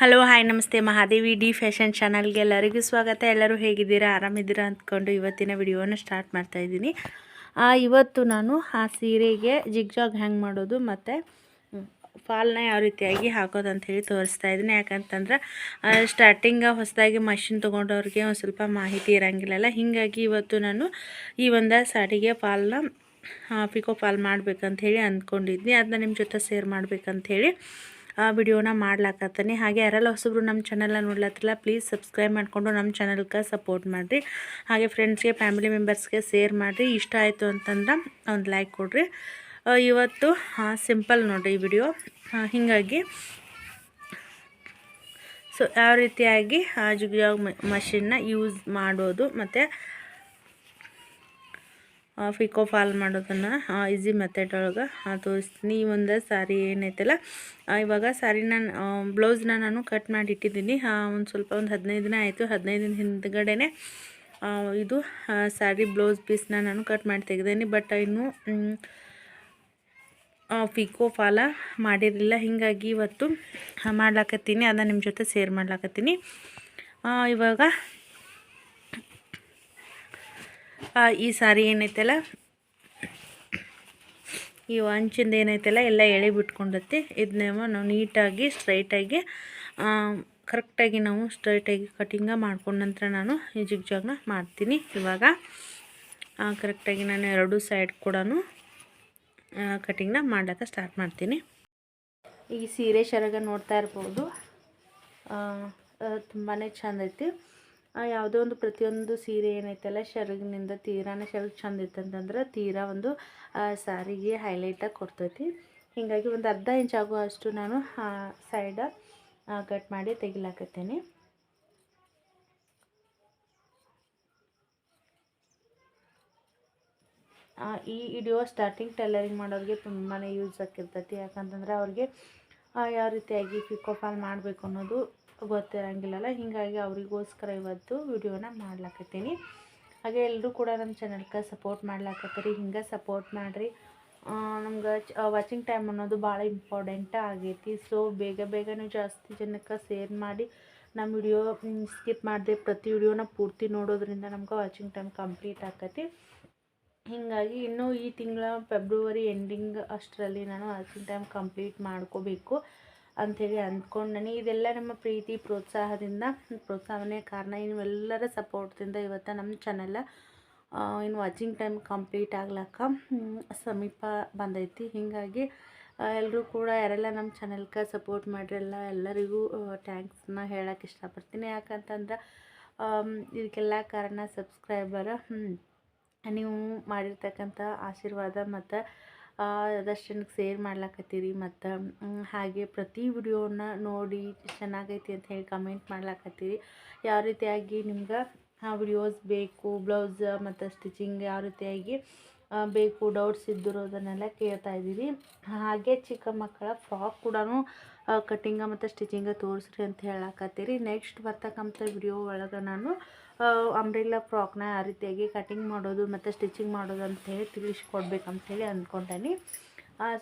Hello hi ನಮಸ್ತೆ. Mahadevi D fashion ಚಾನಲ್ಗೆ ಎಲ್ಲರಿಗೂ ಸ್ವಾಗತ. ಎಲ್ಲರೂ ಹೇಗಿದ್ದೀರಾ? ಆರಾಮಿದ್ದೀರಾ ಅಂದ್ಕೊಂಡು ಇವತ್ತಿನ ವಿಡಿಯೋನ ಸ್ಟಾರ್ಟ್ ಮಾಡ್ತಾ ಇದ್ದೀನಿ. ಇವತ್ತು ನಾನು ಆ ಸೀರೆಗೆ ಜಿಗ್ಜಾಗ್ ಹ್ಯಾಂಗ್ ಮಾಡೋದು ಮತ್ತು ಫಾಲ್ನ ಯಾವ ರೀತಿಯಾಗಿ ಹಾಕೋದು ಅಂತ ಹೇಳಿ ತೋರಿಸ್ತಾ ಇದ್ದೀನಿ. ಯಾಕಂತಂದ್ರೆ ಸ್ಟಾರ್ಟಿಂಗ ಹೊಸದಾಗಿ ಮಷಿನ್ ತೊಗೊಂಡವ್ರಿಗೆ ಒಂದು ಸ್ವಲ್ಪ ಮಾಹಿತಿ ಇರೋಂಗಿಲ್ಲಲ್ಲ. ಹೀಗಾಗಿ ಇವತ್ತು ನಾನು ಈ ಒಂದು ಸಾಡಿಗೆ ಫಾಲ್ನ ಪಿಕೋ ಫಾಲ್ ಮಾಡ್ಬೇಕಂತ ಹೇಳಿ ಅಂದ್ಕೊಂಡಿದ್ನಿ. ಅದನ್ನ ನಿಮ್ಮ ಜೊತೆ ಶೇರ್ ಮಾಡ್ಬೇಕಂತ ಆ ವಿಡಿಯೋನ ಮಾಡ್ಲಾಕತ್ತೀನಿ. ಹಾಗೆ ಯಾರೆಲ್ಲ ಹೊಸಬ್ರು ನಮ್ಮ ಚಾನಲ್ನ ನೋಡ್ಲತ್ತಿಲ್ಲ ಪ್ಲೀಸ್ ಸಬ್ಸ್ಕ್ರೈಬ್ ಮಾಡಿಕೊಂಡು ನಮ್ಮ ಚಾನಲ್ಗೆ ಸಪೋರ್ಟ್ ಮಾಡಿರಿ. ಹಾಗೆ ಫ್ರೆಂಡ್ಸ್ಗೆ ಫ್ಯಾಮಿಲಿ ಮೆಂಬರ್ಸ್ಗೆ ಶೇರ್ ಮಾಡಿರಿ. ಇಷ್ಟ ಆಯಿತು ಅಂತಂದ್ರೆ ಒಂದು ಲೈಕ್ ಕೊಡ್ರಿ. ಇವತ್ತು ಸಿಂಪಲ್ ನೋಡಿರಿ ಈ ವಿಡಿಯೋ. ಹೀಗಾಗಿ ಸೊ ಯಾವ ರೀತಿಯಾಗಿ ಜುಗಿಯೋ ಮಷಿನ್ನ ಯೂಸ್ ಮಾಡೋದು ಮತ್ತು ಫಿಕೋ ಫಾಲ್ ಮಾಡೋದನ್ನು ಈಸಿ ಮೆಥಡ್ ಒಳಗೆ ತೋರಿಸ್ತೀನಿ. ಈ ಒಂದು ಸ್ಯಾರಿ ಏನೈತಲ್ಲ ಇವಾಗ ಸಾರಿನ ಬ್ಲೌಸ್ನ ನಾನು ಕಟ್ ಮಾಡಿ ಇಟ್ಟಿದ್ದೀನಿ ಒಂದು ಸ್ವಲ್ಪ ಒಂದು ಹದಿನೈದು ದಿನ ಆಯಿತು. ಹದಿನೈದು ದಿನ ಹಿಂದ್ಗಡೆನೆ ಇದು ಸಾರಿ ಬ್ಲೌಸ್ ಪೀಸ್ನ ನಾನು ಕಟ್ ಮಾಡಿ ತೆಗೆದೀನಿ. ಬಟ್ ಇನ್ನು ಫಿಕೋ ಫಾಲ ಮಾಡಿರಲಿಲ್ಲ. ಹೀಗಾಗಿ ಇವತ್ತು ಮಾಡ್ಲಾಕತ್ತೀನಿ. ಅದನ್ನು ನಿಮ್ಮ ಜೊತೆ ಸೇರ್ ಮಾಡ್ಲಾಕತ್ತೀನಿ. ಇವಾಗ ಈ ಸಾರಿ ಏನೈತಲ್ಲ? ಈ ಅಂಚಿಂದ ಏನೈತಲ್ಲ, ಎಲ್ಲ ಎಳೆ ಬಿಟ್ಕೊಂಡತ್ತೆ. ಇದನ್ನೇಮೋ ನಾವು ನೀಟಾಗಿ ಸ್ಟ್ರೈಟಾಗಿ ಕರೆಕ್ಟಾಗಿ ನಾವು ಸ್ಟ್ರೈಟಾಗಿ ಕಟಿಂಗ ಮಾಡ್ಕೊಂಡ ನಂತರ ನಾನು ಈ ಜಿಗ್ಜಾಗ್ನ ಮಾಡ್ತೀನಿ ಇವಾಗ. ಕರೆಕ್ಟಾಗಿ ನಾನು ಎರಡು ಸೈಡ್ ಕೂಡ ಕಟಿಂಗ್ನ ಮಾಡಕ್ಕೆ ಸ್ಟಾರ್ಟ್ ಮಾಡ್ತೀನಿ. ಈ ಸೀರೆ ಶರಗ ನೋಡ್ತಾ ಇರ್ಬೋದು. ತುಂಬಾ ಚೆಂದ ಐತಿ. ಯಾವುದೋ ಒಂದು ಪ್ರತಿಯೊಂದು ಸೀರೆ ಏನೈತಲ್ಲ, ಶರಗಿನಿಂದ ತೀರಾನ ಶರ್ಗ್ ಚಂದ ಇತ್ತಂತಂದ್ರೆ ತೀರಾ ಒಂದು ಸಾರಿಗೆ ಹೈಲೈಟಾಗಿ ಕೊಡ್ತೈತಿ. ಹೀಗಾಗಿ ಒಂದು ಅರ್ಧ ಇಂಚ್ ಆಗೋ ಅಷ್ಟು ನಾನು ಸೈಡ ಕಟ್ ಮಾಡಿ ತೆಗಿಲಾಕತ್ತೇನೆ. ಈ ವಿಡಿಯೋ ಸ್ಟಾರ್ಟಿಂಗ್ ಟೈಲರಿಂಗ್ ಮಾಡೋರಿಗೆ ತುಂಬಾ ಯೂಸ್ ಆಗಿರ್ತೈತಿ ಯಾಕಂತಂದ್ರೆ ಅವ್ರಿಗೆ ಯಾವ ರೀತಿಯಾಗಿ ಪಿಕೋಫಾಲ್ ಮಾಡಬೇಕು ಅನ್ನೋದು ಗೊತ್ತಿರೋಂಗಿಲ್ಲಲ್ಲ, ಹೀಗಾಗಿ ಅವರಿಗೋಸ್ಕರ ಇವತ್ತು ವಿಡಿಯೋನ ಮಾಡ್ಲಾಕತ್ತೀನಿ. ಹಾಗೆ ಎಲ್ಲರೂ ಕೂಡ ನಮ್ಮ ಚಾನಲ್ಗೆ ಸಪೋರ್ಟ್ ಮಾಡ್ಲಾಕತ್ತೀರಿ, ಹಿಂಗೆ ಸಪೋರ್ಟ್ ಮಾಡಿರಿ. ನಮ್ಗೆ ವಾಚಿಂಗ್ ಟೈಮ್ ಅನ್ನೋದು ಭಾಳ ಇಂಪಾರ್ಟೆಂಟ್ ಆಗೈತಿ. ಸೊ ಬೇಗ ಬೇಗನೂ ಜಾಸ್ತಿ ಜನಕ್ಕೆ ಸೇರ್ ಮಾಡಿ ನಮ್ಮ ವಿಡಿಯೋ ಸ್ಕಿಪ್ ಮಾಡಿದೆ ಪ್ರತಿ ವಿಡಿಯೋನ ಪೂರ್ತಿ ನೋಡೋದ್ರಿಂದ ನಮ್ಗೆ ವಾಚಿಂಗ್ ಟೈಮ್ ಕಂಪ್ಲೀಟ್ ಆಕತಿ. ಹೀಗಾಗಿ ಇನ್ನೂ ಈ ತಿಂಗಳ ಫೆಬ್ರವರಿ ಎಂಡಿಂಗ್ ಅಷ್ಟರಲ್ಲಿ ನಾನು ವಾಚಿಂಗ್ ಟೈಮ್ ಕಂಪ್ಲೀಟ್ ಮಾಡ್ಕೋಬೇಕು. ಅಂಥೇಳಿ ಅಂದ್ಕೊಂಡನಿ. ಇದೆಲ್ಲ ನಮ್ಮ ಪ್ರೀತಿ, ಪ್ರೋತ್ಸಾಹದಿಂದ ಪ್ರೋತ್ಸಾಹನೇ ಕಾರಣ ಇನ್ನು ಎಲ್ಲರ ಸಪೋರ್ಟ್ದಿಂದ ಇವತ್ತು ನಮ್ಮ ಚಾನೆಲ್ ಇನ್ನು ವಾಚಿಂಗ್ ಟೈಮ್ ಕಂಪ್ಲೀಟ್ ಆಗ್ಲಕ್ಕ ಸಮೀಪ ಬಂದೈತಿ. ಹೀಗಾಗಿ ಎಲ್ಲರೂ ಕೂಡ ಯಾರೆಲ್ಲ ನಮ್ಮ ಚಾನೆಲ್ಗೆ ಸಪೋರ್ಟ್ ಮಾಡಿರಲ್ಲ, ಎಲ್ಲರಿಗೂ ಟ್ಯಾಂಕ್ಸ್ನ ಹೇಳಕ್ಕೆ ಇಷ್ಟಪಡ್ತೀನಿ. ಯಾಕಂತಂದ್ರೆ ಇದಕ್ಕೆಲ್ಲ ಕಾರಣ ಸಬ್ಸ್ಕ್ರೈಬರ್ ನೀವು ಮಾಡಿರ್ತಕ್ಕಂಥ ಆಶೀರ್ವಾದ ಮತ್ತು ಆದಷ್ಟು ಸೇರ್ ಮಾಡ್ಲಾಕತ್ತೀರಿ ಮತ್ತು ಹಾಗೆ ಪ್ರತಿ ವಿಡಿಯೋನ ನೋಡಿ ಚೆನ್ನಾಗೈತಿ ಅಂತ ಹೇಳಿ ಕಮೆಂಟ್ ಮಾಡ್ಲಾಕತ್ತೀರಿ. ಯಾವ ರೀತಿಯಾಗಿ ನಿಮ್ಗೆ, ಆ ವಿಡಿಯೋಸ್ ಬೇಕು ಬ್ಲೌಸ್ ಮತ್ತು ಸ್ಟಿಚಿಂಗ್ ಯಾವ ರೀತಿಯಾಗಿ ಬೇಕು ಡೌಟ್ಸ್ ಇದ್ದಿರೋದನ್ನೆಲ್ಲ ಕೇಳ್ತಾ ಇದ್ದೀರಿ. ಹಾಗೆ ಚಿಕ್ಕ ಮಕ್ಕಳ ಫ್ರಾಕ್ ಕೂಡ ಕಟ್ಟಿಂಗ ಮತ್ತು ಸ್ಟಿಚಿಂಗ ತೋರಿಸ್ರಿ ಅಂತ ಹೇಳಕತ್ತೀರಿ. ನೆಕ್ಸ್ಟ್ ಬರ್ತಕ್ಕಂಥ ವಿಡಿಯೋ ಒಳಗೆ ನಾನು ಅಂಬ್ರೆಲ್ಲ ಫ್ರಾಕ್ನ ಆ ರೀತಿಯಾಗಿ ಕಟಿಂಗ್ ಮಾಡೋದು ಮತ್ತು ಸ್ಟಿಚಿಂಗ್ ಮಾಡೋದು ಅಂಥೇಳಿ ತಿಳಿಸ್ಕೊಡ್ಬೇಕಂತೇಳಿ ಅಂದ್ಕೊಂಡೇನಿ.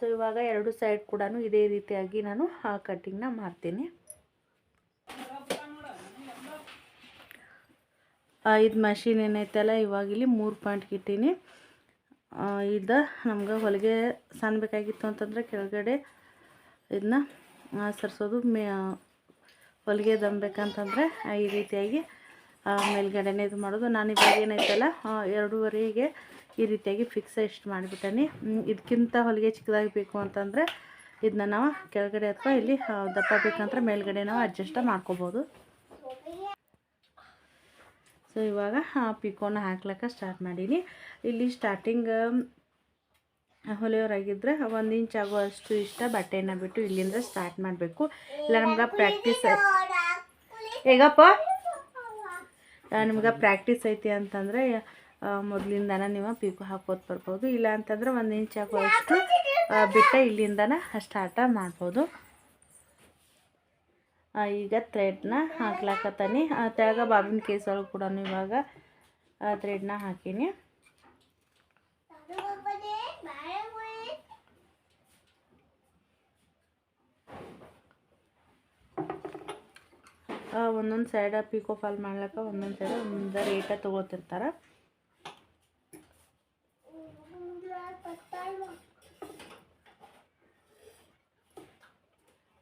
ಸೊ ಇವಾಗ ಎರಡು ಸೈಡ್ ಕೂಡ ಇದೇ ರೀತಿಯಾಗಿ ನಾನು ಕಟ್ಟಿಂಗ್ನ ಮಾಡ್ತೀನಿ. ಇದು ಮಷೀನ್ ಏನೈತಲ್ಲ ಇವಾಗ ಇಲ್ಲಿ ಮೂರು ಪಾಯಿಂಟ್ ಇಟ್ಟೀನಿ. ಇದ ನಮ್ಗೆ ಹೊಲಿಗೆ ಸಣ್ಣ ಬೇಕಾಗಿತ್ತು ಅಂತಂದ್ರೆ ಕೆಳಗಡೆ ಇದನ್ನ ಸರ್ಸೋದು ಮೇ ಹೊಲಿಗೆ ದಂಬೇಕಂತಂದರೆ ಈ ರೀತಿಯಾಗಿ ಮೇಲ್ಗಡೆನೇ ಇದು ಮಾಡೋದು. ನಾನು ಇವಾಗ ಏನೈತಲ್ಲ ಎರಡೂವರೆಗೆ ಈ ರೀತಿಯಾಗಿ ಫಿಕ್ಸ್ ಎಷ್ಟು ಮಾಡಿಬಿಟ್ಟೇನಿ. ಇದಕ್ಕಿಂತ ಹೊಲಿಗೆ ಚಿಕ್ಕದಾಗಿ ಬೇಕು ಅಂತಂದರೆ ಇದನ್ನ ನಾವು ಕೆಳಗಡೆ ಅಥವಾ ಇಲ್ಲಿ ದಪ್ಪ ಬೇಕಂದ್ರೆ ಮೇಲ್ಗಡೆ ನಾವು ಅಡ್ಜಸ್ಟ್ ಮಾಡ್ಕೋಬೋದು. ಸೊ ಇವಾಗ ಪಿಕೋನ ಹಾಕ್ಲಿಕ್ಕೆ ಸ್ಟಾರ್ಟ್ ಮಾಡೀನಿ. ಇಲ್ಲಿ ಸ್ಟಾರ್ಟಿಂಗ್ ಹೊಲಿಯೋರಾಗಿದ್ದರೆ ಒಂದು ಇಂಚ್ ಆಗುವಷ್ಟು ಇಷ್ಟ ಬಟ್ಟೆಯನ್ನು ಬಿಟ್ಟು ಇಲ್ಲಿಂದ ಸ್ಟಾರ್ಟ್ ಮಾಡಬೇಕು. ಇಲ್ಲ, ನಮ್ಗೆ ಪ್ರಾಕ್ಟೀಸ್ ಹೇಗಪ್ಪ? ನಿಮ್ಗೆ ಪ್ರಾಕ್ಟೀಸ್ ಐತಿ ಅಂತಂದರೆ ಮೊದಲಿಂದನ ನೀವು ಪೀಕು ಹಾಕೋದು ಬರ್ಬೋದು. ಇಲ್ಲ ಅಂತಂದ್ರೆ ಒಂದು ಇಂಚ್ ಅಷ್ಟು ಬಿಟ್ಟು ಇಲ್ಲಿಂದನ ಸ್ಟಾರ್ಟ ಮಾಡ್ಬೋದು. ಈಗ ಥ್ರೆಡ್ನ ಹಾಕ್ಲಾಕತ್ತಾನೆ. ತೆಳಗ ಬಾಬಿನ ಕೇಸ್ ಒಳಗೆ ಕೂಡ ಇವಾಗ ಥ್ರೆಡ್ನ ಹಾಕೀನಿ. ಒಂದೊಂದು ಸೈಡ ಪಿಕೋ ಫಾಲ್ ಮಾಡ್ಲಿಕ್ಕೆ ಒಂದೊಂದು ಸೈಡ ಒಂದು ರೇಟ ತೊಗೋತಿರ್ತಾರೆ.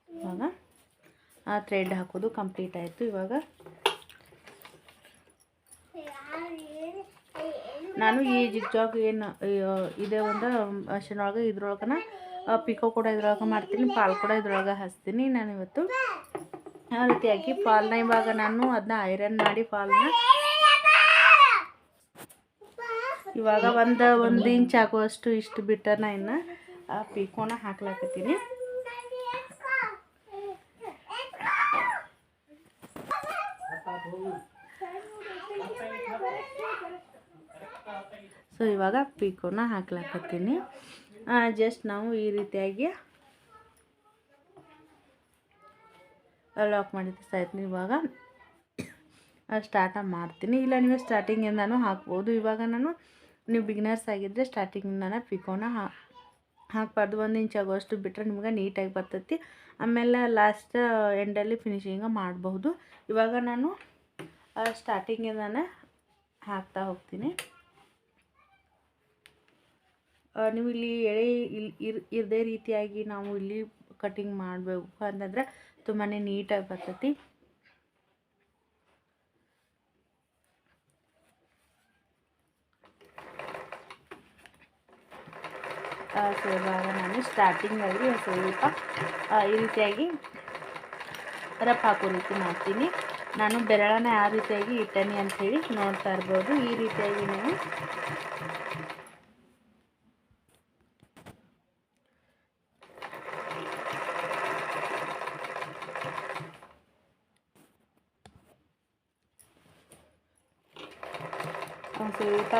ಇವಾಗ ಆ ಥ್ರೆಡ್ ಹಾಕೋದು ಕಂಪ್ಲೀಟ್ ಆಯಿತು ಇವಾಗ. ನಾನು ಈ ಜಿಗ್ಜಾಗ್ ಏನು ಇದೇ ಒಂದು ಮಷಿನೊಳಗೆ ಇದ್ರೊಳಗನ ಪಿಕೋ ಕೂಡ ಇದ್ರೊಳಗೆ ಮಾಡ್ತೀನಿ, ಪಾಲ್ ಕೂಡ ಇದ್ರೊಳಗೆ ಹಚ್ತೀನಿ. ನಾನು ಇವತ್ತು ಆ ರೀತಿಯಾಗಿ ಫಾಲ್ನ ಇವಾಗ ನಾನು ಅದನ್ನ ಐರನ್ ಮಾಡಿ ಫಾಲ್ನ ಇವಾಗ ಒಂದು ಒಂದು ಇಂಚ್ ಆಗುವಷ್ಟು ಇಷ್ಟು ಬಿಟ್ಟನ ಇನ್ನು, ಆ ಪಿಕೋನ ಹಾಕ್ಲಾಕತ್ತೀನಿ. ಸೊ ಇವಾಗ ಪೀಕೋನ ಹಾಕ್ಲಾಕತ್ತೀನಿ. ಜಸ್ಟ್ ನಾವು ಈ ರೀತಿಯಾಗಿ ಲಾಕ್ ಮಾಡಿದರೆ ಸಾಯ್ತು ಇವಾಗ. ಸ್ಟಾರ್ಟ ಮಾಡ್ತೀನಿ. ಇಲ್ಲ, ನೀವು ಸ್ಟಾರ್ಟಿಂಗಿಂದನೂ ಹಾಕ್ಬೋದು. ಇವಾಗ ನಾನು ನೀವು ಬಿಗಿನರ್ಸ್ ಆಗಿದ್ದರೆ ಸ್ಟಾರ್ಟಿಂಗಿಂದನ ಪಿಕೋನ ಹಾ ಹಾಕಬಾರ್ದು. ಒಂದು ಇಂಚ್ ಆಗೋಷ್ಟು ಬಿಟ್ಟರೆ ನಿಮ್ಗೆ ನೀಟಾಗಿ ಬರ್ತೈತಿ. ಆಮೇಲೆ ಲಾಸ್ಟ್ ಎಂಡಲ್ಲಿ ಫಿನಿಶಿಂಗ ಮಾಡಬಹುದು. ಇವಾಗ ನಾನು ಸ್ಟಾರ್ಟಿಂಗಿಂದನೇ ಹಾಕ್ತಾ ಹೋಗ್ತೀನಿ. ನೀವು ಇಲ್ಲಿ ಎಳೆ ಇಲ್ಲಿ ಇರ್ ಇರದೇ ರೀತಿಯಾಗಿ ನಾವು ಇಲ್ಲಿ ಕಟಿಂಗ್ ಮಾಡಬೇಕು. ಅಂತಂದ್ರೆ ತುಂಬಾ ನೀಟಾಗಿ ಬರ್ತೈತಿ. ಸೊ ಇವಾಗ ನಾನು ಸ್ಟಾರ್ಟಿಂಗಲ್ಲಿ ಸ್ವಲ್ಪ ಈ ರೀತಿಯಾಗಿ ರಫ್ ಹಾಕೋ ರೀತಿ ಮಾಡ್ತೀನಿ. ನಾನು ಬೆರಳನ್ನ ಯಾವ ರೀತಿಯಾಗಿ ಇಟ್ಟನಿ ಅಂಥೇಳಿ ನೋಡ್ತಾ ಇರ್ಬೋದು. ಈ ರೀತಿಯಾಗಿ ನೀವು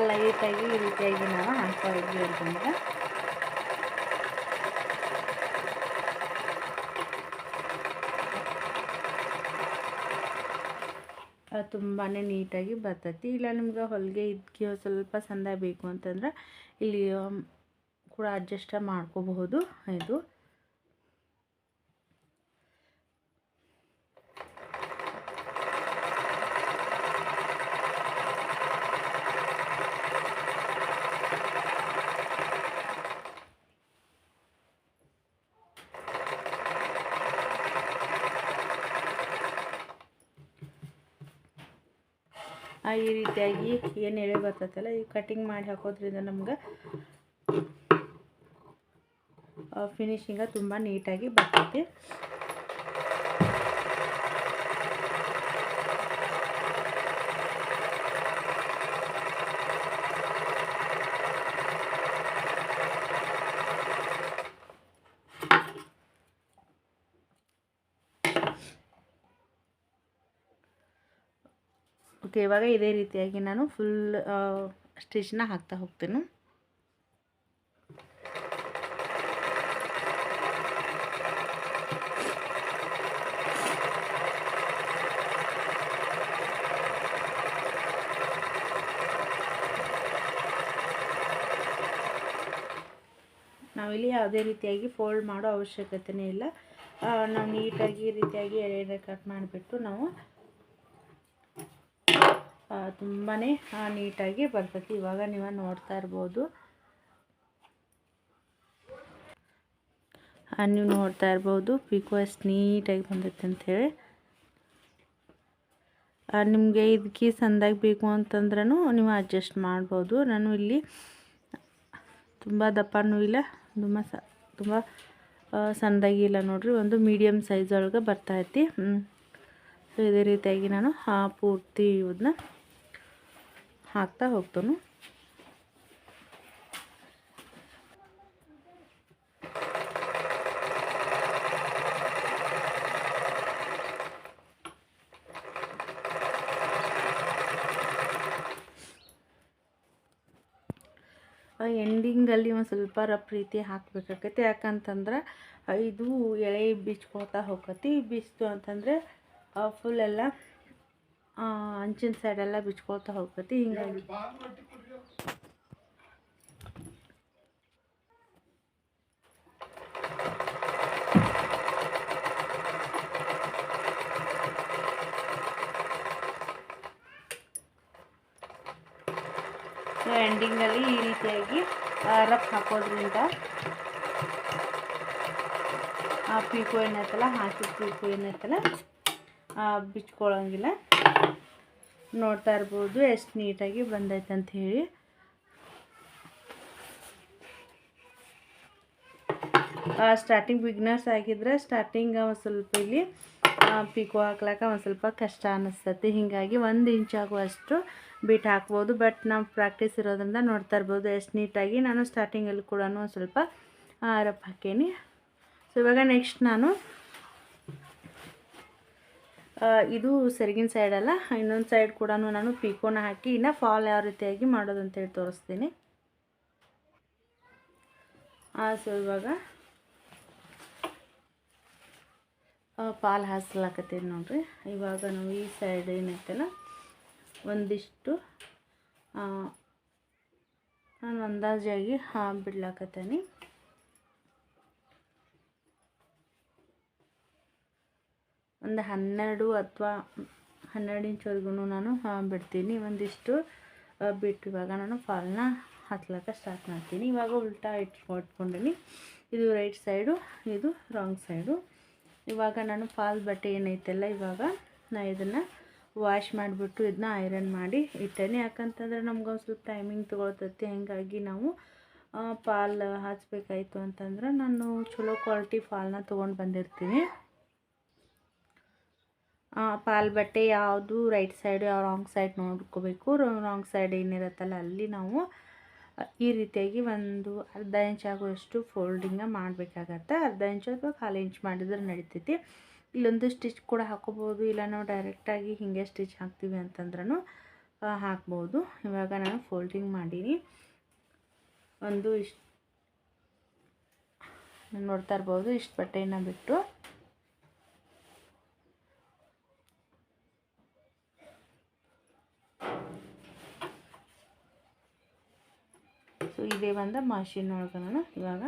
ಲೈಟಾಗಿ ಈ ರೀತಿಯಾಗಿ ನಾವು ಹಾಕ್ತಾ ಇದ್ವಿ ಅಂತಂದ್ರೆ. ತುಂಬಾ ನೀಟಾಗಿ ಬರ್ತೈತಿ. ಇಲ್ಲ, ನಿಮ್ಗೆ ಹೊಲಿಗೆ ಇದಕ್ಕೆ ಸ್ವಲ್ಪ ಸಂದ ಬೇಕು ಅಂತಂದ್ರೆ ಇಲ್ಲಿ ಕೂಡ ಅಡ್ಜಸ್ಟ್ ಮಾಡ್ಕೋಬಹುದು. ಇದು ಈ ರೀತಿಯಾಗಿ ಏನು ಎಳೆ ಬರ್ತೈತಲ್ಲ ಈ ಕಟಿಂಗ್ ಮಾಡಿ ಹಾಕೋದ್ರಿಂದ ನಮ್ಗೆ ಫಿನಿಶಿಂಗ ತುಂಬ ನೀಟಾಗಿ ಬರ್ತೈತಿ. ಓಕೆ, ಇವಾಗ ಇದೇ ರೀತಿಯಾಗಿ ನಾನು ಫುಲ್ ಸ್ಟಿಚ್ನ ಹಾಕ್ತಾ ಹೋಗ್ತೀನಿ. ನಾವಿಲ್ಲಿ ಯಾವುದೇ ರೀತಿಯಾಗಿ ಫೋಲ್ಡ್ ಮಾಡೋ ಅವಶ್ಯಕತೆಯೇ ಇಲ್ಲ. ನಾವು ನೀಟಾಗಿ ಈ ರೀತಿಯಾಗಿ ಎರಡೆರಡು ಕಟ್ ಮಾಡಿಬಿಟ್ಟು ನಾವು ತುಂಬಾ ನೀಟಾಗಿ ಬರ್ತೈತಿ ಇವಾಗ ನೀವು ನೋಡ್ತಾ ಇರ್ಬೋದು. ನೀವು ನೋಡ್ತಾ ಇರ್ಬೋದು ಪಿಕೋ ಎಷ್ಟು ನೀಟಾಗಿ ಬಂದೈತೆ ಅಂಥೇಳಿ ನಿಮಗೆ ಇದಕ್ಕೆ ಸಂದಾಗಿ ಬೇಕು ಅಂತಂದ್ರೂ ನೀವು ಅಡ್ಜಸ್ಟ್ ಮಾಡ್ಬೋದು. ನಾನು ಇಲ್ಲಿ ತುಂಬ ದಪ್ಪನೂ ಇಲ್ಲ, ತುಂಬ ಸ, ತುಂಬ ಸಂದಾಗಿಲ್ಲ ನೋಡಿರಿ. ಒಂದು ಮೀಡಿಯಮ್ ಸೈಜ್ ಒಳಗೆ ಬರ್ತಾಯಿತಿ ಸೊ ಇದೇ ರೀತಿಯಾಗಿ ನಾನು ಪೂರ್ತಿ ಇವನ್ನ ಹಾಕ್ತಾ ಹೋಗ್ತಾನು. ಎಂಡಿಂಗಲ್ಲಿ ಒಂದು ಸ್ವಲ್ಪ ರಪ್ರೀತಿ ರೀತಿ ಯಾಕಂತಂದ್ರೆ ಇದು ಎಳೆ ಬಿಚ್ಕೊಳ್ತಾ ಹೋಗತಿ. ಬಿಚ್ತು ಅಂತಂದರೆ ಫುಲ್ ಎಲ್ಲ ಅಂಚಿನ ಸೈಡೆಲ್ಲ ಬಿಚ್ಕೊಳ್ತಾ ಹೋಗ್ತೈತಿ ಹಿಂಗಾಗಿ ಸೊ ಎಂಡಿಂಗಲ್ಲಿ ಈ ರೀತಿಯಾಗಿ ರಫ್ ಹಾಕೋದ್ರಿಂದ ಆ ಪೀಕು ಏನೈತಲ್ಲ ಹಾಕಿದ ಪೀಕು ಏನೈತಲ್ಲ ಬಿಚ್ಕೊಳ್ಳೋಂಗಿಲ್ಲ ನೋಡ್ತಾ ಇರ್ಬೋದು, ಎಷ್ಟು ನೀಟಾಗಿ ಬಂದೈತೆ ಅಂತ ಹೇಳಿ. ಸ್ಟಾರ್ಟಿಂಗ್ ಬಿಗ್ನರ್ಸ್ ಆಗಿದ್ರೆ ಸ್ಟಾರ್ಟಿಂಗ್ ಒಂದು ಸ್ವಲ್ಪ ಇಲ್ಲಿ ಪಿಕೋ ಹಾಕ್ಲಾಕ ಒಂದು ಸ್ವಲ್ಪ ಕಷ್ಟ ಅನ್ನಿಸ್ತತಿ ಹೀಗಾಗಿ ಒಂದು ಇಂಚ್ ಆಗುವಷ್ಟು ಬಿಟ್ಟು ಹಾಕ್ಬೋದು. ಬಟ್ ನಾವು ಪ್ರಾಕ್ಟೀಸ್ ಇರೋದ್ರಿಂದ ನೋಡ್ತಾ ಇರ್ಬೋದು ಎಷ್ಟು ನೀಟಾಗಿ ನಾನು ಸ್ಟಾರ್ಟಿಂಗಲ್ಲಿ ಕೂಡ ಒಂದು ಸ್ವಲ್ಪ ರಫ್ ಹಾಕೇನಿ. ಸೊ ಇವಾಗ ನೆಕ್ಸ್ಟ್ ನಾನು ಇದು ಸೆರಗಿನ ಸೈಡಲ್ಲ ಇನ್ನೊಂದು ಸೈಡ್ ಕೂಡ ನಾನು ಪೀಕೋನ ಹಾಕಿ, ಇನ್ನು ಫಾಲ್ ಯಾವ ರೀತಿಯಾಗಿ ಮಾಡೋದು ಅಂತೇಳಿ ತೋರಿಸ್ತೀನಿ. ಸೊ ಇವಾಗ ಫಾಲ್ ಹಾಸ್ಲಾಕತ್ತೀನಿ ನೋಡ್ರಿ. ಇವಾಗ ನಾವು ಈ ಸೈಡ್ ಏನೈತಲ್ಲ, ಒಂದಿಷ್ಟು ನಾನು ಅಂದಾಜಾಗಿ ಹಾಂ ಬಿಡ್ಲಾಕತ್ತೀನಿ. ಒಂದು ಹನ್ನೆರಡು ಅಥವಾ ಹನ್ನೆರಡು ಇಂಚ್ವರೆಗೂ ನಾನು ಬಿಡ್ತೀನಿ. ಒಂದಿಷ್ಟು ಬಿಟ್ಟು ಇವಾಗ ನಾನು ಫಾಲ್ನ ಹತ್ಲಕ್ಕ ಸ್ಟಾರ್ಟ್ ಮಾಡ್ತೀನಿ. ಇವಾಗ ಉಲ್ಟಾ ಇಟ್ಟು ಇಟ್ಕೊಂಡೀನಿ ಇದು ರೈಟ್ ಸೈಡು ಇದು ರಾಂಗ್ ಸೈಡು ಇವಾಗ ನಾನು ಫಾಲ್ ಬಟ್ಟೆ ಏನೈತಲ್ಲ, ಇವಾಗ ನಾ ಇದನ್ನು ವಾಶ್ ಮಾಡಿಬಿಟ್ಟು ಇದನ್ನ ಐರನ್ ಮಾಡಿ ಇಟ್ಟೇನೆ. ಯಾಕಂತಂದ್ರೆ ನಮ್ಗೆ ಒಂದು ಸ್ವಲ್ಪ ಟೈಮಿಂಗ್ ತೊಗೊಳ್ತೈತಿ. ಹಾಗಾಗಿ ನಾವು ಫಾಲ್ ಹಚ್ಬೇಕಾಯ್ತು ಅಂತಂದ್ರೆ ನಾನು ಚಲೋ ಕ್ವಾಲಿಟಿ ಫಾಲ್ನ ತೊಗೊಂಡು ಬಂದಿರ್ತೀನಿ. ಪಾಲ್ ಬಟ್ಟೆ ಯಾವುದು ರೈಟ್ ಸೈಡ್ ಯಾವ ರಾಂಗ್ ಸೈಡ್ ನೋಡ್ಕೋಬೇಕು. ರಾಂಗ್ ಸೈಡ್ ಏನಿರುತ್ತಲ್ಲ, ಅಲ್ಲಿ ನಾವು ಈ ರೀತಿಯಾಗಿ ಒಂದು ಅರ್ಧ ಇಂಚ್ ಆಗುವಷ್ಟು ಫೋಲ್ಡಿಂಗ ಮಾಡಬೇಕಾಗತ್ತೆ. ಅರ್ಧ ಇಂಚು ಅಥವಾ ಕಾಲು ಇಂಚ್ ಮಾಡಿದ್ರೆ ನಡಿತೈತಿ. ಇಲ್ಲೊಂದು ಸ್ಟಿಚ್ ಕೂಡ ಹಾಕೋಬೋದು ಇಲ್ಲ ನಾವು ಡೈರೆಕ್ಟಾಗಿ ಹಿಂಗೆ ಸ್ಟಿಚ್ ಹಾಕ್ತೀವಿ ಅಂತಂದ್ರೂ ಹಾಕ್ಬೋದು. ಇವಾಗ ನಾನು ಫೋಲ್ಡಿಂಗ್ ಮಾಡೀನಿ. ಒಂದು ಇಷ್ಟು, ನೋಡ್ತಾ ಇರ್ಬೋದು, ಇಷ್ಟು ಬಟ್ಟೆಯನ್ನು ಬಿಟ್ಟು. ಇದೇ ಬಂದ ಮಾಷಿನ್ ಒಳಗೆ ನಾನು ಇವಾಗ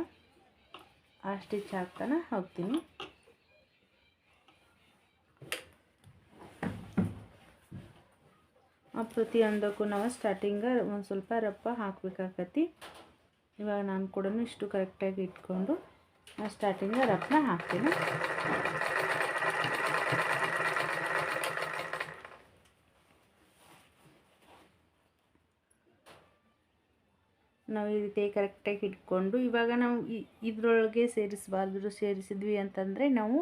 ಆ ಸ್ಟಿಚ್ ಹಾಕ್ತಾನೆ ಹೋಗ್ತೀನಿ. ಪ್ರತಿಯೊಂದಕ್ಕೂ ನಾವು ಸ್ಟಾರ್ಟಿಂಗ ಒಂದು ಸ್ವಲ್ಪ ರಪ್ಪ ಹಾಕ್ಬೇಕಾಕತ್ತಿ ಇವಾಗ ನಾನು ಕೂಡ ಇಷ್ಟು ಕರೆಕ್ಟಾಗಿ ಇಟ್ಕೊಂಡು ಸ್ಟಾರ್ಟಿಂಗ ರಪ್ಪನ ಹಾಕ್ತೀನಿ. ನಾವು ಈ ರೀತಿ ಕರೆಕ್ಟಾಗಿ ಇಟ್ಕೊಂಡು ಇವಾಗ ನಾವು ಇದರೊಳಗೆ ಸೇರಿಸಬಾರ್ದು, ಸೇರಿಸಿದ್ವಿ ಅಂತಂದರೆ ನಾವು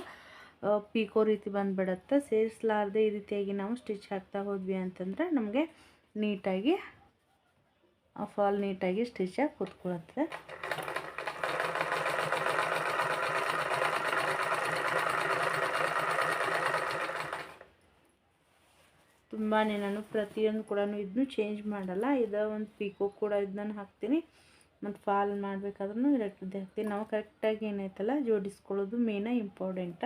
ಪೀಕೋ ರೀತಿ ಬಂದುಬಿಡತ್ತೆ. ಸೇರಿಸಲಾರ್ದೆ ಈ ರೀತಿಯಾಗಿ ನಾವು ಸ್ಟಿಚ್ ಹಾಕ್ತಾ ಹೋದ್ವಿ ಅಂತಂದರೆ ನಮಗೆ ನೀಟಾಗಿ ಫಾಲ್ ನೀಟಾಗಿ ಸ್ಟಿಚ್ ಆಗಿ ಕೂತ್ಕೊಳ್ಳುತ್ತೆ ತುಂಬಾ ನಾನು ಪ್ರತಿಯೊಂದು ಕೂಡ ಇದನ್ನು ಚೇಂಜ್ ಮಾಡಲ್ಲ. ಇದು ಒಂದು ಪೀಕೋ ಕೂಡ ಇದನ್ನ ಹಾಕ್ತೀನಿ. ಮತ್ತು ಫಾಲ್ ಮಾಡಬೇಕಾದ್ರೂ ಇದು ಹಾಕ್ತೀನಿ. ನಾವು ಕರೆಕ್ಟಾಗಿ ಏನೈತಲ್ಲ ಜೋಡಿಸ್ಕೊಳ್ಳೋದು ಮೇನ ಇಂಪಾರ್ಟೆಂಟ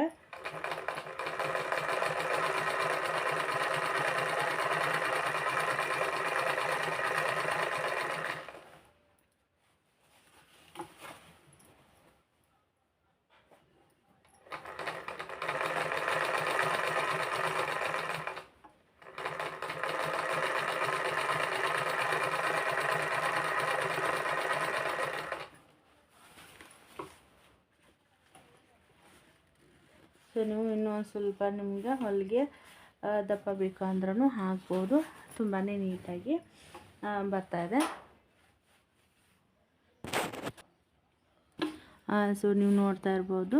ಸೊ ನೀವು ಇನ್ನೂ ಒಂದು ಸ್ವಲ್ಪ ನಿಮ್ಗೆ ಹೊಲಿಗೆ ದಪ್ಪ ಬೇಕು ಅಂದ್ರೂ ಹಾಕ್ಬೋದು. ತುಂಬಾ ನೀಟಾಗಿ ಬರ್ತಾಯಿದೆ ಸೊ ನೀವು ನೋಡ್ತಾ ಇರ್ಬೋದು.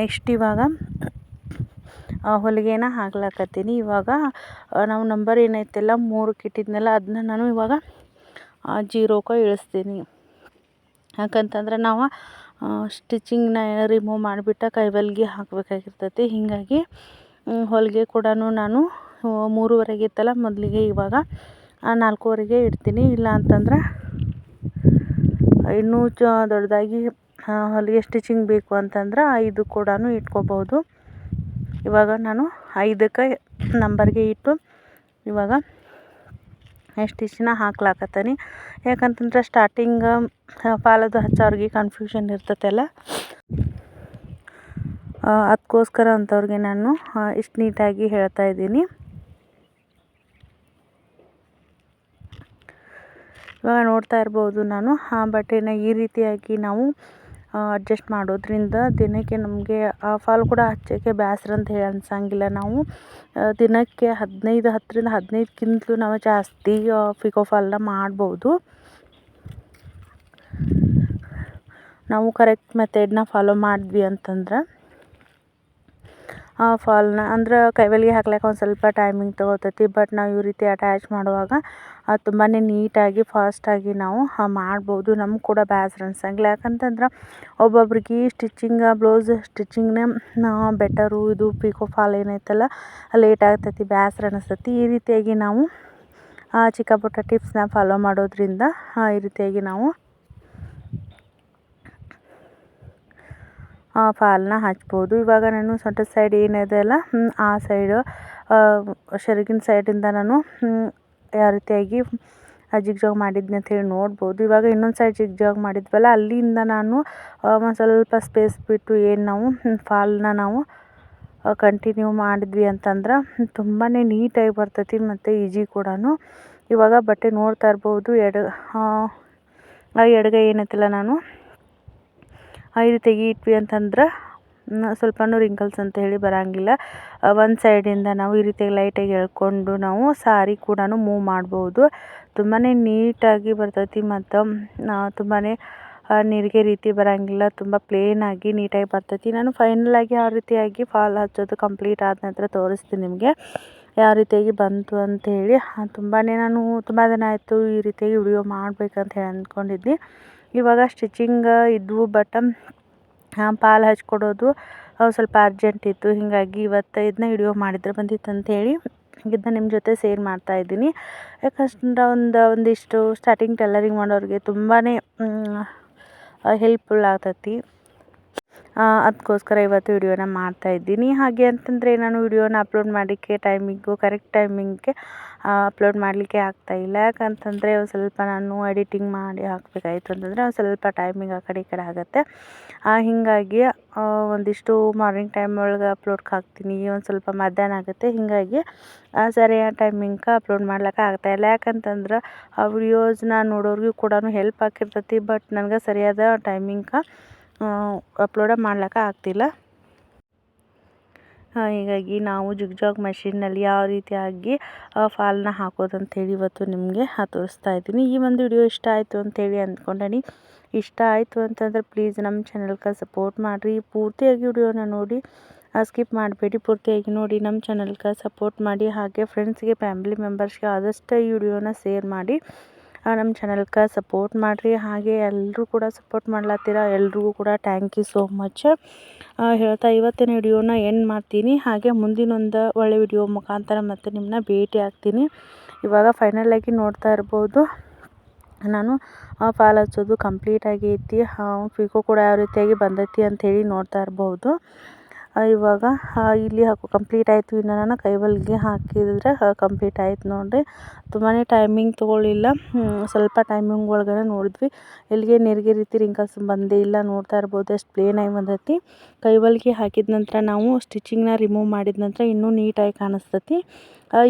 ನೆಕ್ಸ್ಟ್ ಇವಾಗ ಹೊಲಿಗೆನ ಹಾಕ್ಲಾಕತ್ತೀನಿ. ಇವಾಗ ನಾವು ನಂಬರ್ ಏನೈತೆಲ್ಲ, ಮೂರು ಇಟ್ಟಿದ್ನಲ್ಲ ಅದನ್ನ ನಾನು ಇವಾಗ ಜೀರೋಕ ಇಳಿಸ್ತೀನಿ. ಯಾಕಂತಂದ್ರೆ ನಾವು ಸ್ಟಿಚಿಂಗ್ನ ರಿಮೂವ್ ಮಾಡಿಬಿಟ್ಟು ಕೈವಲ್ಗೆ ಹಾಕಬೇಕಾಗಿರ್ತೈತಿ. ಹೀಗಾಗಿ ಹೊಲಿಗೆ ಕೂಡ ನಾನು ಮೂರುವರೆಗೆ ಇತ್ತಲ್ಲ, ಮೊದಲಿಗೆ ಇವಾಗ ನಾಲ್ಕೂವರೆಗೆ ಇಡ್ತೀನಿ. ಇಲ್ಲ ಅಂತಂದ್ರೆ ಇನ್ನೂ ಚ, ದೊಡ್ಡದಾಗಿ ಹೊಲಿಗೆ ಸ್ಟಿಚಿಂಗ್ ಬೇಕು ಅಂತಂದ್ರೆ ಐದು ಕೂಡ ಇಟ್ಕೋಬೋದು. ಇವಾಗ ನಾನು ಐದಕ್ಕೆ ನಂಬರ್ಗೆ ಇಟ್ಟು ಇವಾಗ ಸ್ಟಿಚ್ನ ಹಾಕ್ಲಾಕತ್ತೀನಿ. ಯಾಕಂತಂದ್ರೆ ಸ್ಟಾರ್ಟಿಂಗ್ ಪಾಲದು ಹಚ್ಚೋರಿಗೆ ಕನ್ಫ್ಯೂಷನ್ ಇರ್ತೈತಲ್ಲ. ಅದಕ್ಕೋಸ್ಕರ ಅಂಥವ್ರಿಗೆ ನಾನು ಇಷ್ಟು ನೀಟಾಗಿ ಹೇಳ್ತಾ ಇದ್ದೀನಿ. ಇವಾಗ ನೋಡ್ತಾ ಇರ್ಬೋದು ನಾನು, ಆ ಬಟ್ಟೆನ ಈ ರೀತಿಯಾಗಿ ನಾವು ಅಡ್ಜಸ್ಟ್ ಮಾಡೋದ್ರಿಂದ ದಿನಕ್ಕೆ ನಮಗೆ ಆ ಫಾಲ್ ಕೂಡ ಹಚ್ಚೋಕ್ಕೆ ಬೇಸ್ರ ಅಂತ ಹೇಳಿ ಅನ್ಸೋಂಗಿಲ್ಲ ನಾವು. ದಿನಕ್ಕೆ ಹದಿನೈದು, ಹತ್ತರಿಂದ ಹದಿನೈದಕ್ಕಿಂತಲೂ ನಾವು ಜಾಸ್ತಿ ಪಿಕೋ ಫಾಲನ್ನ ಮಾಡ್ಬೋದು. ನಾವು ಕರೆಕ್ಟ್ ಮೆಥಡ್ನ ಫಾಲೋ ಮಾಡಿದ್ವಿ ಅಂತಂದ್ರೆ ಫಾಲ್ನ ಅಂದ್ರೆ ಕೈವಲ್ಗೆ ಹಾಕ್ಲಿಕ್ಕೆ ಒಂದು ಸ್ವಲ್ಪ ಟೈಮಿಂಗ್ ತೊಗೊತೈತಿ. ಬಟ್ ನಾವು ಈ ರೀತಿ ಅಟ್ಯಾಚ್ ಮಾಡುವಾಗ ಅದು ತುಂಬಾ ನೀಟಾಗಿ ಫಾಸ್ಟಾಗಿ ನಾವು ಮಾಡ್ಬೋದು. ನಮ್ಗೆ ಕೂಡ ಬೇಸ್ರ ಅನ್ಸಂಗಿಲ್ಲ. ಯಾಕಂತಂದ್ರೆ ಒಬ್ಬೊಬ್ರಿಗೆ ಸ್ಟಿಚಿಂಗ ಬ್ಲೌಸ್ ಸ್ಟಿಚಿಂಗ್ನೇ ಬೆಟರು ಇದು ಪಿಕೋ ಫಾಲ್ ಏನೈತಲ್ಲ ಲೇಟ್ ಆಗ್ತೈತಿ ಬೇಸ್ರ ಅನಿಸ್ತೈತಿ ಈ ರೀತಿಯಾಗಿ ನಾವು ಚಿಕ್ಕ ಪುಟ್ಟ ಟಿಪ್ಸ್ನ ಫಾಲೋ ಮಾಡೋದ್ರಿಂದ ಈ ರೀತಿಯಾಗಿ ನಾವು ಫಾಲ್ನ ಹಚ್ಬೋದು ಇವಾಗ ನಾನು ಸೊಂಟದ ಸೈಡ್ ಏನಿದೆ ಅಲ್ಲ ಆ ಸೈಡು ಸೆರಗಿನ ಸೈಡಿಂದ ನಾನು ಯಾವ ರೀತಿಯಾಗಿ ಜಿಗ್ ಜಾಗ್ ಮಾಡಿದ್ನಿ ಹೇಳಿ ನೋಡ್ಬೋದು. ಇವಾಗ ಇನ್ನೊಂದು ಸೈಡ್ ಜಿಗ್ ಜಾಗ್ ಮಾಡಿದ್ವಲ್ಲ, ಅಲ್ಲಿಂದ ನಾನು ಒಂದು ಸ್ವಲ್ಪ ಸ್ಪೇಸ್ ಬಿಟ್ಟು ಏನು ನಾವು ಫಾಲ್ನ ನಾವು ಕಂಟಿನ್ಯೂ ಮಾಡಿದ್ವಿ ಅಂತಂದ್ರೆ ತುಂಬಾ ನೀಟಾಗಿ ಬರ್ತೈತಿ ಮತ್ತು ಈಜಿ ಕೂಡ ಇವಾಗ ಬಟ್ಟೆ ನೋಡ್ತಾ ಇರ್ಬೋದು, ಎಡ ಎಡಗೈ ಏನೈತಲ್ಲ ನಾನು ರೀತಿಯಾಗಿ ಇಟ್ವಿ ಅಂತಂದ್ರೆ ಸ್ವಲ್ಪನೂ ರಿಂಕಲ್ಸ್ ಅಂತ ಹೇಳಿ ಬರೋಂಗಿಲ್ಲ. ಒಂದು ಸೈಡಿಂದ ನಾವು ಈ ರೀತಿಯಾಗಿ ಲೈಟಾಗಿ ಎಳ್ಕೊಂಡು ನಾವು ಸಾರಿ ಕೂಡ ಮೂವ್ ಮಾಡ್ಬೋದು. ತುಂಬಾ ನೀಟಾಗಿ ಬರ್ತೈತಿ ಮತ್ತು ತುಂಬಾ ನೀರಿಗೆ ರೀತಿ ಬರೋಂಗಿಲ್ಲ. ತುಂಬ ಪ್ಲೇನಾಗಿ ನೀಟಾಗಿ ಬರ್ತೈತಿ. ನಾನು ಫೈನಲಾಗಿ ಯಾವ ರೀತಿಯಾಗಿ ಫಾಲ್ ಹಚ್ಚೋದು ಕಂಪ್ಲೀಟ್ ಆದ ನಂತರ ತೋರಿಸ್ತೀನಿ ನಿಮಗೆ. ಯಾವ ರೀತಿಯಾಗಿ ಬಂತು ಅಂಥೇಳಿ ತುಂಬಾ ನಾನು ತುಂಬ ದಿನ ಆಯಿತು ಈ ರೀತಿಯಾಗಿ ವಿಡಿಯೋ ಮಾಡಬೇಕಂತ ಹೇಳಿ ಅಂದ್ಕೊಂಡಿದ್ದೆ ಇವಾಗ ಸ್ಟಿಚಿಂಗ್ ಇದ್ವು ಬಟ್ ಪಾಲ್ ಹಚ್ಕೊಡೋದು. ಸ್ವಲ್ಪ ಅರ್ಜೆಂಟ್ ಇತ್ತು, ಹೀಗಾಗಿ ಇವತ್ತು ಇದನ್ನ ವಿಡಿಯೋ ಮಾಡಿದ್ರೆ ಬಂದಿತ್ತು ಅಂಥೇಳಿ ಇದನ್ನ ನಿಮ್ಮ ಜೊತೆ ಸೇರ್ ಮಾಡ್ತಾ ಇದ್ದೀನಿ. ಯಾಕಂದ್ರೆ ಒಂದು, ಒಂದಿಷ್ಟು ಸ್ಟಾರ್ಟಿಂಗ್ ಟೆಲ್ಲರಿಂಗ್ ಮಾಡೋರಿಗೆ ತುಂಬಾ ಹೆಲ್ಪ್ಫುಲ್ ಆಗ್ತೈತಿ. ಅದಕ್ಕೋಸ್ಕರ ಇವತ್ತು ವಿಡಿಯೋನ ಮಾಡ್ತಾಯಿದ್ದೀನಿ ಹಾಗೆ ಅಂತಂದರೆ ನಾನು ವಿಡಿಯೋನ ಅಪ್ಲೋಡ್ ಮಾಡಲಿಕ್ಕೆ ಟೈಮಿಂಗು ಕರೆಕ್ಟ್ ಟೈಮಿಂಗ್ಗೆ ಅಪ್ಲೋಡ್ ಮಾಡಲಿಕ್ಕೆ ಆಗ್ತಾಯಿಲ್ಲ ಯಾಕಂತಂದರೆ ಒಂದು ಸ್ವಲ್ಪ ನಾನು ಎಡಿಟಿಂಗ್ ಮಾಡಿ ಹಾಕಬೇಕಾಯ್ತು ಅಂತಂದರೆ ಒಂದು ಸ್ವಲ್ಪ ಟೈಮಿಂಗ್ ಆ ಕಡೆ ಈ ಕಡೆ ಆಗುತ್ತೆ. ಹೀಗಾಗಿ ಒಂದಿಷ್ಟು ಮಾರ್ನಿಂಗ್ ಟೈಮ್ ಒಳಗೆ ಅಪ್ಲೋಡ್ಗೆ ಹಾಕ್ತೀನಿ. ಒಂದು ಸ್ವಲ್ಪ ಮಧ್ಯಾಹ್ನ ಆಗುತ್ತೆ. ಹೀಗಾಗಿ ಸರಿಯಾದ ಟೈಮಿಂಗ್ಗೆ ಅಪ್ಲೋಡ್ ಮಾಡ್ಲಿಕ್ಕೆ ಆಗ್ತಾಯಿಲ್ಲ ಯಾಕಂತಂದ್ರೆ, ಆ ವಿಡಿಯೋಸ್ನ ನೋಡೋರಿಗೂ ಕೂಡ ಹೆಲ್ಪ್ ಆಗಿರ್ತೈತಿ ಬಟ್ ನನಗೆ ಸರಿಯಾದ ಟೈಮಿಂಗ್ಗೆ ಅಪ್ಲೋಡ ಮಾಡ್ಲಿಕ್ಕೆ ಆಗ್ತಿಲ್ಲ. ಹೀಗಾಗಿ ನಾವು ಜುಗ್ ಜಾಗ್ ಮೆಷಿನ್ನಲ್ಲಿ ಯಾವ ರೀತಿಯಾಗಿ ಫಾಲ್ನ ಹಾಕೋದಂಥೇಳಿ ಇವತ್ತು ನಿಮಗೆ ತೋರಿಸ್ತಾ ಇದ್ದೀನಿ. ಈ ಒಂದು ವಿಡಿಯೋ ಇಷ್ಟ ಆಯಿತು ಅಂಥೇಳಿ ಅಂದ್ಕೊಂಡಿ ಇಷ್ಟ ಆಯಿತು ಅಂತಂದ್ರೆ ಪ್ಲೀಸ್ ನಮ್ಮ ಚಾನಲ್ಗೆ ಸಪೋರ್ಟ್ ಮಾಡಿರಿ. ಪೂರ್ತಿಯಾಗಿ ವಿಡಿಯೋನ ನೋಡಿ ಸ್ಕಿಪ್ ಮಾಡಬೇಡಿ. ಪೂರ್ತಿಯಾಗಿ ನೋಡಿ ನಮ್ಮ ಚಾನಲ್ಗೆ ಸಪೋರ್ಟ್ ಮಾಡಿ. ಹಾಗೆ ಫ್ರೆಂಡ್ಸ್ಗೆ ಫ್ಯಾಮಿಲಿ ಮೆಂಬರ್ಸ್ಗೆ ಆದಷ್ಟು ಈ ವಿಡಿಯೋನ ಶೇರ್ ಮಾಡಿ. ನಮ್ಮ ಚಾನಲ್ಗೆ ಸಪೋರ್ಟ್ ಮಾಡಿರಿ. ಹಾಗೆ ಎಲ್ಲರೂ ಕೂಡ ಸಪೋರ್ಟ್ ಮಾಡ್ಲತ್ತೀರ ಎಲ್ರಿಗೂ ಕೂಡ ಥ್ಯಾಂಕ್ ಯು ಸೋ ಮಚ್ ಹೇಳ್ತಾ ಇವತ್ತಿನ ವಿಡಿಯೋನ ಎಂಡ್ ಮಾಡ್ತೀನಿ. ಹಾಗೆ ಮುಂದಿನೊಂದು ಒಳ್ಳೆ ವಿಡಿಯೋ ಮುಖಾಂತರ ಮತ್ತೆ ನಿಮ್ಮನ್ನ ಭೇಟಿ ಆಗ್ತೀನಿ. ಇವಾಗ ಫೈನಲಾಗಿ ನೋಡ್ತಾ ಇರ್ಬೋದು. ನಾನು ಫಾಲ್ ಹಚ್ಚೋದು ಕಂಪ್ಲೀಟ್ ಆಗೈತಿ ಪಿಕೋ ಕೂಡ ಯಾವ ರೀತಿಯಾಗಿ ಬಂದೈತಿ ಹೇಳಿ ನೋಡ್ತಾ ಇರ್ಬೋದು. ಇವಾಗ ಇಲ್ಲಿ ಹಾಕೋ ಕಂಪ್ಲೀಟ್ ಆಯಿತು. ಇನ್ನು ನಾನು ಕೈವಲ್ಗೆ ಹಾಕಿದ್ರೆ ಕಂಪ್ಲೀಟ್ ಆಯ್ತು ನೋಡಿರಿ. ತುಂಬಾ ಟೈಮಿಂಗ್ ತೊಗೊಳ್ಳಿಲ್ಲ. ಸ್ವಲ್ಪ ಟೈಮಿಂಗ್ ಒಳಗಡೆ ನೋಡಿದ್ವಿ. ಎಲ್ಲಿಗೆ ನೆರಿಗೆ ರೀತಿ ರಿಂಕಲ್ಸ್ ಬಂದೇ ಇಲ್ಲ. ನೋಡ್ತಾ ಇರ್ಬೋದು, ಎಷ್ಟು ಆಗಿ ಬಂದೈತಿ. ಕೈವಲ್ಗೆ ಹಾಕಿದ ನಂತರ ನಾವು ಸ್ಟಿಚಿಂಗ್ನ ರಿಮೂವ್ ಮಾಡಿದ ನಂತರ ಇನ್ನೂ ನೀಟಾಗಿ ಕಾಣಿಸ್ತತಿ.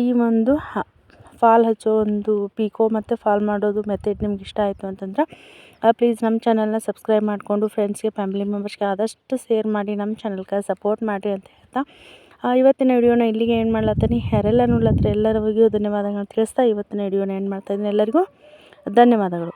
ಈ ಒಂದು ಫಾಲ್ ಹಚ್ಚೋ ಒಂದು ಪಿಕೋ ಮತ್ತು ಫಾಲ್ ಮಾಡೋದು ಮೆಥಡ್ ನಿಮ್ಗೆ ಇಷ್ಟ ಆಯಿತು ಅಂತಂದ್ರೆ ಪ್ಲೀಸ್ ನಮ್ಮ ಚಾನಲ್ನ ಸಬ್ಸ್ಕ್ರೈಬ್ ಮಾಡಿಕೊಂಡು ಫ್ರೆಂಡ್ಸ್ಗೆ ಫ್ಯಾಮಿಲಿ ಮೆಂಬರ್ಸ್ಗೆ ಆದಷ್ಟು ಶೇರ್ ಮಾಡಿ ನಮ್ಮ ಚಾನಲ್ಗೆ ಸಪೋರ್ಟ್ ಮಾಡಿರಿ ಅಂತ ಹೇಳ್ತಾ. ಇವತ್ತಿನ ವಿಡಿಯೋನ ಇಲ್ಲಿಗೆ ಏನು ಮಾಡ್ಲತ್ತೀನಿ. ಯಾರೆಲ್ಲ ನೋಡ್ಲತ್ತರ ಎಲ್ಲರಿಗೂ ಧನ್ಯವಾದಗಳನ್ನ ತಿಳಿಸ್ತಾ ಇವತ್ತಿನ ವಿಡಿಯೋನ ಏನು ಮಾಡ್ತಾಯಿದ್ದೀನಿ ಎಲ್ಲರಿಗೂ ಧನ್ಯವಾದಗಳು.